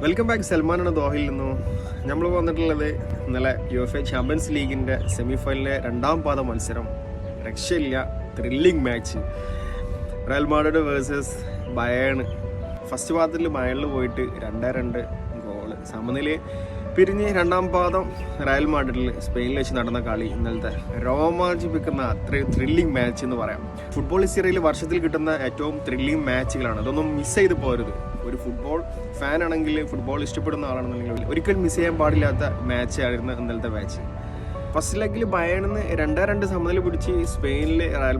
Welcome back സൽമാനാണ് ദോഹയിൽ നിന്നും നമ്മൾ വന്നിട്ടുള്ളത് ഇന്നലെ യു എഫ് എ ചാമ്പ്യൻസ് ലീഗിന്റെ സെമി ഫൈനലിലെ രണ്ടാം പാദ മത്സരം. രക്ഷയില്ല thrilling match Real Madrid versus Bayern first പാദത്തിൽ ബയേണിൽ പോയിട്ട് രണ്ടേ രണ്ട് ഗോൾ സമനില പിരിഞ്ഞ് രണ്ടാം പാദം റയൽ മാഡ്രിഡിൽ സ്പെയിനിൽ വെച്ച് നടന്ന കളി ഇന്നലത്തെ. രോമാഞ്ചിപ്പിക്കുന്ന അത്രയും ത്രില്ലിംഗ് മാച്ച് എന്ന് പറയാം. ഫുട്ബോൾ ഹിസ്റ്ററിയിൽ വർഷത്തിൽ കിട്ടുന്ന ഏറ്റവും ത്രില്ലിംഗ് മാച്ചുകളാണ് അതൊന്നും മിസ് ചെയ്ത് പോരുത്. ഒരു ഫുട്ബോൾ ഫാൻ ആണെങ്കിൽ ഫുട്ബോൾ ഇഷ്ടപ്പെടുന്ന ആളാണെന്നുണ്ടെങ്കിൽ ഒരിക്കലും മിസ് ചെയ്യാൻ പാടില്ലാത്ത മാച്ച് ആയിരുന്നു ഇന്നലത്തെ മാച്ച് ഫസ്റ്റ് ലെഗിൽ ബയണിന്ന് രണ്ടേ രണ്ട് സമനില പിടിച്ച് സ്പെയിനിലെ റയൽ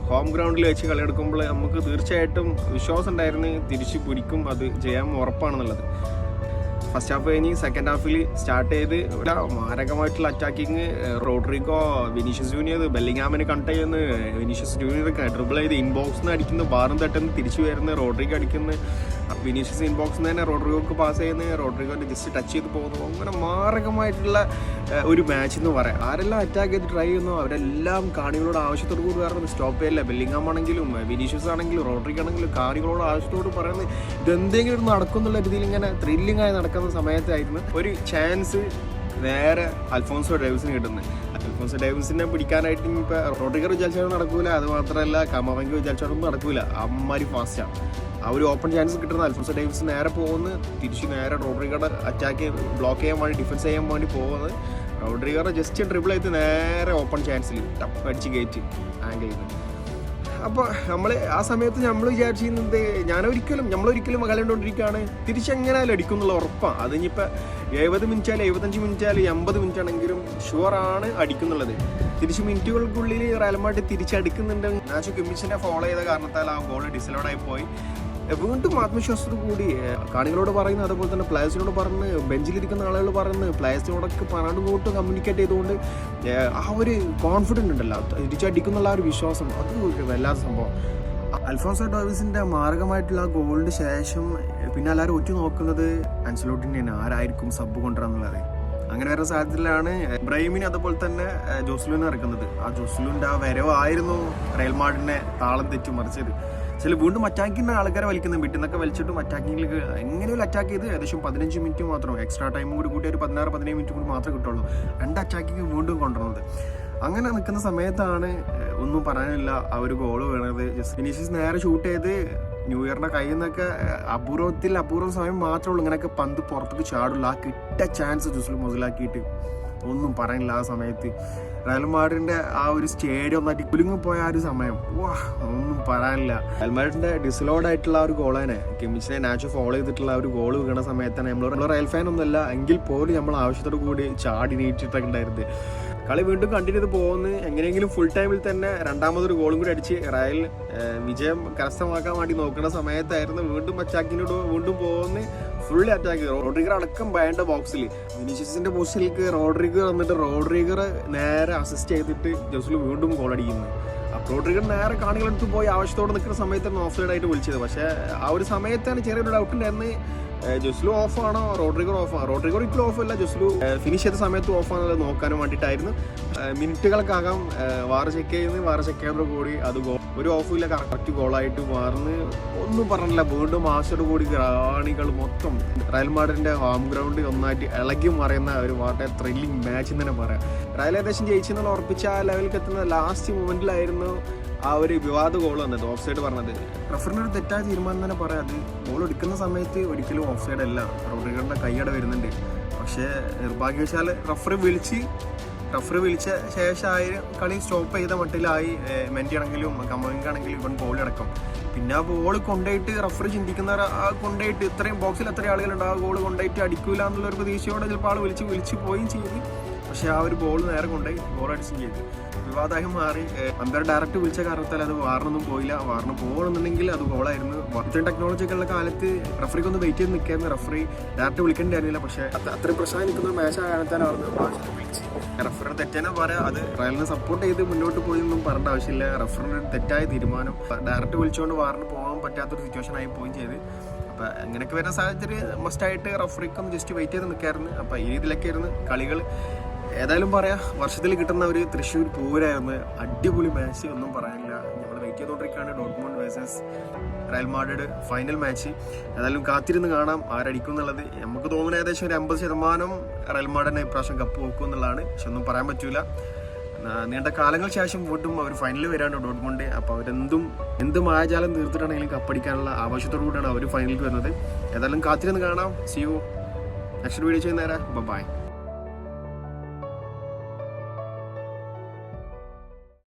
ഹോം ഗ്രൗണ്ടിൽ വെച്ച് കളിയെടുക്കുമ്പോൾ നമുക്ക് തീർച്ചയായിട്ടും വിശ്വാസം ഉണ്ടായിരുന്നു തിരിച്ചു പിടിക്കും അത് ചെയ്യാൻ ഉറപ്പാണെന്നുള്ളത്. ഫസ്റ്റ് ഹാഫ് കഴിഞ്ഞ് സെക്കൻഡ് ഹാഫിൽ സ്റ്റാർട്ട് ചെയ്ത് ഒരു മാരകമായിട്ടുള്ള അറ്റാക്കിങ് റോഡ്രിഗോ വിനീഷ്യസ് ജൂനിയർ ബെല്ലിങ്ങാമിനെ കണ്ട് ചെയ്യുന്നു. വിനീഷ്യസ് ജൂനിയർ ഡ്രിബിൾ ചെയ്ത് ഇൻബോക്സിൽ നിന്ന് അടിക്കുന്നു. ബാറും തട്ടുന്നു. തിരിച്ചു വരുന്നു. റോഡ്രിഗോ അടിക്കുന്നു. വിനീഷ്യസ് ഇൻബോക്സ് തന്നെ റോഡ്രിഗോക്ക് പാസ് ചെയ്യുന്നത് റോഡ്രിഗോന്റെ ജസ്റ്റ് ടച്ച് ചെയ്ത് പോകുന്നു. അങ്ങനെ മാരകമായിട്ടുള്ള ഒരു മാച്ച് എന്ന് പറയാം. ആരെല്ലാം അറ്റാക്ക് ചെയ്ത് ട്രൈ ചെയ്യുന്നു അവരെല്ലാം കാണികളോട് ആവശ്യത്തോട് കൂടി കാരണം സ്റ്റോപ്പ് ചെയ്യില്ല. ബെല്ലിങ്ങാം ആണെങ്കിലും വിനീഷ്യസ് ആണെങ്കിലും റോഡ്രിഗോ ആണെങ്കിലും കാണികളോട് ആവശ്യത്തോട് പറയുന്നത് ഇതെന്തെങ്കിലും നടക്കും എന്നുള്ള രീതിയിൽ ഇങ്ങനെ ത്രില്ലിംഗ് ആയി നടക്കുന്ന സമയത്തായിരുന്നു ഒരു ചാൻസ് നേരെ അൽഫോൺസോ ഡേവിസിന് കിട്ടുന്നത്. അൽഫോൺസോ ഡേവിസിനെ പിടിക്കാനായിട്ട് ഇനിയിപ്പോൾ റോഡ്രിഗർ വിചാരിച്ചാലും നടക്കൂല. അത് മാത്രമല്ല കമവങ്കി വിചാരിച്ചാലും നടക്കൂല. അമ്മാരി ഫാസ്റ്റാണ് ആ ഒരു ഓപ്പൺ ചാൻസ് കിട്ടുന്ന അൽഫോൺസോ ഡേവിസ് നേരെ പോകുന്നു. തിരിച്ച് നേരെ റോഡ്രിഗറുടെ അറ്റാക്ക് ബ്ലോക്ക് ചെയ്യാൻ വേണ്ടി ഡിഫൻസ് ചെയ്യാൻ വേണ്ടി പോകുന്നത്. റോഡ്രിഗറെ ജസ്റ്റ് ട്രിപ്പിൾ ചെയ്ത് നേരെ ഓപ്പൺ ചാൻസിൽ ടപ്പ് അടിച്ച് കയറ്റി ആംഗിൾ ചെയ്ത്. അപ്പോൾ നമ്മൾ ആ സമയത്ത് നമ്മൾ വിചാരിച്ചിരുന്നത് ഞാനൊരിക്കലും നമ്മളൊരിക്കലും കലണ്ടുകൊണ്ടിരിക്കുകയാണ് തിരിച്ചെങ്ങനെയാലും അടിക്കും എന്നുള്ള ഉറപ്പാണ് അത് ഇനിയിപ്പോൾ എഴുപത് മിനിറ്റ് ആയാലും എഴുപത്തഞ്ച് മിനിറ്റ് ആയാലും എൺപത് മിനിറ്റ് ആണെങ്കിലും ഷുവറാണ് അടിക്കുന്നുള്ളത്. തിരിച്ച് മിനിറ്റുകൾക്കുള്ളിൽ റയൽമായിട്ട് തിരിച്ചടിക്കുന്നുണ്ട്. നാച്ചു കിമ്മിച്ചിനെ ഫോളോ ചെയ്ത കാരണത്താൽ ആ ഗോൾ ഡിസലോഡായി പോയി. വീണ്ടും ആത്മവിശ്വാസത്തോടു കൂടി കാണികളോട് പറയുന്നത് അതുപോലെ തന്നെ പ്ലേയേഴ്സിനോട് പറഞ്ഞ് ബെഞ്ചിലിരിക്കുന്ന ആളുകൾ പറഞ്ഞ് പ്ലേയേഴ്സിനോടൊക്കെ പറഞ്ഞുകൊണ്ട് കമ്മ്യൂണിക്കേറ്റ് ചെയ്തുകൊണ്ട് ആ ഒരു കോൺഫിഡന്റ് ഉണ്ടല്ലോ തിരിച്ചടിക്കുന്നുള്ള ആ ഒരു വിശ്വാസം അത് വല്ലാത്ത സംഭവം. അൽഫോൺസോ ഡോവിസിന്റെ മാർഗമായിട്ടുള്ള ഗോളിന് ശേഷം പിന്നെ എല്ലാവരും ഒറ്റ നോക്കുന്നത് അൻസലോട്ടിന്റെ തന്നെ ആരായിരിക്കും സബ് കൊണ്ടുവരാന്നുള്ളത് അങ്ങനെ വരുന്ന സാഹചര്യത്തിലാണ് ബ്രൈമിന് അതുപോലെ തന്നെ ജോസ്ലുവിനെ ഇറക്കുന്നത്. ആ ജോസ്ലുവിന്റെ ആ വരവായിരുന്നു റയൽ താളം തെറ്റി മറിച്ചത്. ചില വീണ്ടും അറ്റാക്കിന്റെ ആൾക്കാരെ വലിക്കുന്നത് വീട്ടിൽ നിന്നൊക്കെ വലിച്ചിട്ടും അറ്റാക്കിങ്ങിലേക്ക് എങ്ങനെയും അറ്റാക്ക് ചെയ്ത് ഏകദേശം പതിനഞ്ച് മിനിറ്റ് മാത്രം എക്സ്ട്രാ ടൈമും കൂടി കൂട്ടി ഒരു പതിനാറ് പതിനേഴ് മിനിറ്റ് കൂടി മാത്രമേ കിട്ടുള്ളൂ. രണ്ട് അറ്റാക്കിങ് വീണ്ടും കൊണ്ടുവന്നത്. അങ്ങനെ നിൽക്കുന്ന സമയത്താണ് ഒന്നും പറയാനില്ല ആ ഒരു ഗോൾ വീണത്. ജസ്റ്റ് നേരെ ഷൂട്ട് ചെയ്ത് ന്യൂ ഇയറിന്റെ കയ്യിൽ നിന്നൊക്കെ അപൂർവത്തിൽ അപൂർവ സമയം മാത്രമേ ഉള്ളൂ ഇങ്ങനെയൊക്കെ പന്ത് പുറത്തേക്ക് ചാടുള്ളൂ. ആ കിട്ട ചാൻസ് ജുസ്ലു മുതലാക്കിയിട്ട് ഒന്നും പറയാനില്ല ആ സമയത്ത്. റയൽമാഡിന്റെ ആ ഒരു സ്റ്റേഡിയം നാട്ടി കുലുങ്ങി പോയ ആ ഒരു സമയം. വാ ഒന്നും പറയാനില്ല. റയൽമാഡിന്റെ ഡിസലോഡ് ആയിട്ടുള്ള ആ ഒരു തന്നെ. കിമിച്ചിനെ നാച്ചോ ഫോളോ ചെയ്തിട്ടുള്ള ഒരു ഗോൾ വീണ സമയത്താണ് നമ്മൾ റയൽ ഫാൻ ഒന്നുമല്ല. എങ്കിൽ പോലും നമ്മൾ ആവശ്യത്തോടു കൂടി ചാടി നീറ്റിട്ടൊക്കെ ഉണ്ടായിരുന്നത്. കളി വീണ്ടും കണ്ടിന്യൂ ചെയ്ത് പോകുന്നു. എങ്ങനെയെങ്കിലും ഫുൾ ടൈമിൽ തന്നെ രണ്ടാമതൊരു ഗോളും കൂടി അടിച്ച് റയൽ വിജയം കരസ്ഥമാക്കാൻ വേണ്ടി നോക്കുന്ന സമയത്തായിരുന്നു വീണ്ടും അറ്റാക്കിനോട് വീണ്ടും പോകുന്നു. ഫുൾ അറ്റാക്ക് റോഡ്രിഗർ അടക്കം വേണ്ട ബോക്സിൽ വിനീഷ്യസിന്റെ പോസ്റ്റിലേക്ക് റോഡ്രിഗർ വന്നിട്ട് റോഡ്രിഗർ നേരെ അസിസ്റ്റ് ചെയ്തിട്ട് ജോസിൽ വീണ്ടും ഗോൾ അടിക്കുന്നു. റോഡ്രിഗർ നേരെ കാണികളെടുത്ത് പോയി ആവശ്യത്തോടെ നിൽക്കുന്ന സമയത്താണ് ഓഫ് സൈഡ് ആയിട്ട് വിളിച്ചത്. പക്ഷേ ആ ഒരു സമയത്താണ് ചെറിയൊരു ഡൗട്ട് ഉണ്ടായിരുന്നു ജുസ്ലു ആണോ റോഡ്രിഗർ ഓഫ്? ആണോ റോഡ്രിഗർ ഇപ്പോൾ ഓഫ് അല്ല ജുസ്ലു ഫിനിഷ് ചെയ്ത സമയത്ത് ഓഫ് ആണെന്നുള്ളത് നോക്കാനും വേണ്ടിയിട്ടായിരുന്നു. മിനിറ്റുകൾക്കാകാം വാറ് ചെക്ക് ചെയ്യുന്നത് വാറ് ചെക്ക് ചെയ്യുന്നതോട് കൂടി അത് ഗോൾ ഒരു ഇല്ല കറക്റ്റ് ഗോളായിട്ട് മാറുന്നു ഒന്നും പറഞ്ഞില്ല. വീണ്ടും ആശയോട് കൂടി റാണികൾ മൊത്തം റയൽ മാഡറിന്റെ ഹോം ഗ്രൗണ്ട് ഒന്നായിട്ട് ഇളകി മറയുന്ന ഒരു വാട്ടെ ത്രില്ലിംഗ് മാച്ച് എന്ന് തന്നെ പറയാം. റയൽ ഏകദേശം ജയിച്ചെന്നുള്ള ഉറപ്പിച്ച ആ ലെവലിൽ എത്തുന്ന ലാസ്റ്റ് മൊമെന്റിലായിരുന്നു ആ ഒരു വിവാദ ഗോൾ വന്നത് ഓഫ് സൈഡ് പറഞ്ഞത്. റഫറിന് ഒരു തെറ്റായ തീരുമാനം തന്നെ പറയാം. അത് ഗോൾ എടുക്കുന്ന സമയത്ത് ഒരിക്കലും ഓഫ് സൈഡ് അല്ല. റോഡ്രിഗറിന്റെ കൈയട വരുന്നുണ്ട്. പക്ഷേ നിർഭാഗ്യവശാൽ റഫറി വിളിച്ച് റഫറി വിളിച്ച ശേഷമായി കളി സ്റ്റോപ്പ് ചെയ്ത മട്ടിലായി മെന്റി ആണെങ്കിലും കമവിംഗ് ആണെങ്കിലും ഇവൻ ബോൾ അടക്കം പിന്നെ ആ ബോൾ കൊണ്ടുപോയിട്ട് റഫറി ചിന്തിക്കുന്നവർ ആ കൊണ്ടുപോയിട്ട് ഇത്രയും ബോക്സിൽ എത്ര ആളുകളുണ്ട്. ആ ഗോൾ കൊണ്ടുപോയിട്ട് അടിക്കൂല എന്നുള്ള ഒരു പ്രതീക്ഷയോടെ ചിലപ്പോൾ ആൾ വിളിച്ച് വിളിച്ച് പോയും ചെയ്തു. പക്ഷേ ആ ഒരു ബോൾ നേരെ കൊണ്ടുപോയി ഗോൾ അടിച്ചും ചെയ്തു. വിവാദമായി മാറി. അമ്പയർ ഡയറക്റ്റ് വിളിച്ച കാരണത്താൽ അത് വാറിനൊന്നും പോയില്ല. വാറിന് പോകണമെന്നുണ്ടെങ്കിൽ അത് ഗോളായിരുന്നു. ഇത്രയും ടെക്നോളജിയൊക്കെയുള്ള കാലത്ത് റഫറിക്ക് ഒന്ന് വെയിറ്റ് ചെയ്ത് നിൽക്കായിരുന്നു. റഫറി ഡയറക്റ്റ് വിളിക്കേണ്ടായിരുന്നില്ല പക്ഷേ അത് അത്രയും പ്രശ്നമായി നിൽക്കുന്ന ഒരു മാച്ച് കാരണത്താലാണ് വിളിച്ച് റഫറിന് തെറ്റേനെ പറയാം. അത് റയലിനെ സപ്പോർട്ട് ചെയ്ത് മുന്നോട്ട് പോയി ഒന്നും പറയേണ്ട ആവശ്യമില്ല. റഫറിന് തെറ്റായ തീരുമാനം. ഡയറക്റ്റ് വിളിച്ചുകൊണ്ട് വാറിന് പോകാൻ പറ്റാത്തൊരു സിറ്റുവേഷൻ ആയി പോവുകയും ചെയ്ത്. അപ്പം അങ്ങനെയൊക്കെ വരുന്ന സാഹചര്യം മസ്റ്റായിട്ട് റഫറിക്കും ജസ്റ്റ് വെയിറ്റ് ചെയ്ത് നിൽക്കായിരുന്നു. അപ്പം ഈ രീതിയിലൊക്കെ ആയിരുന്നു കളികൾ ഏതായാലും പറയാം വർഷത്തിൽ കിട്ടുന്ന ഒരു തൃശ്ശൂർ പൂരായിരുന്നു അടിപൊളി മാച്ച് ഒന്നും പറയാനില്ല. നമ്മൾ വെയിറ്റ് ചെയ്തുകൊണ്ടിരിക്കുകയാണ് Dortmund versus Real Madrid final match ഏതായാലും കാത്തിരുന്ന് കാണാം ആരടിക്കും എന്നുള്ളത്. നമുക്ക് തോന്നുന്ന ഏകദേശം ഒരു അമ്പത് ശതമാനം റയൽ മാഡ്രിഡിനെ ഇപ്രാവശ്യം കപ്പ് വെക്കും എന്നുള്ളതാണ്. പക്ഷെ ഒന്നും പറയാൻ പറ്റൂല. നീണ്ട കാലങ്ങൾ ശേഷം വീണ്ടും അവർ ഫൈനലിൽ വരാണ്ട് ഡോട്ട്മോണ്ട് അപ്പോൾ അവരെന്തും എന്ത് മായാജാലം തീർത്തിട്ടാണെങ്കിലും കപ്പടിക്കാനുള്ള ആവശ്യത്തോടു കൂടിയാണ് അവർ ഫൈനലിൽ വരുന്നത്. ഏതായാലും കാത്തിരുന്ന് കാണാം. സി യു നെക്സ്റ്റ് വീഡിയോ ചെയ്യുന്നേരാ. ബൈ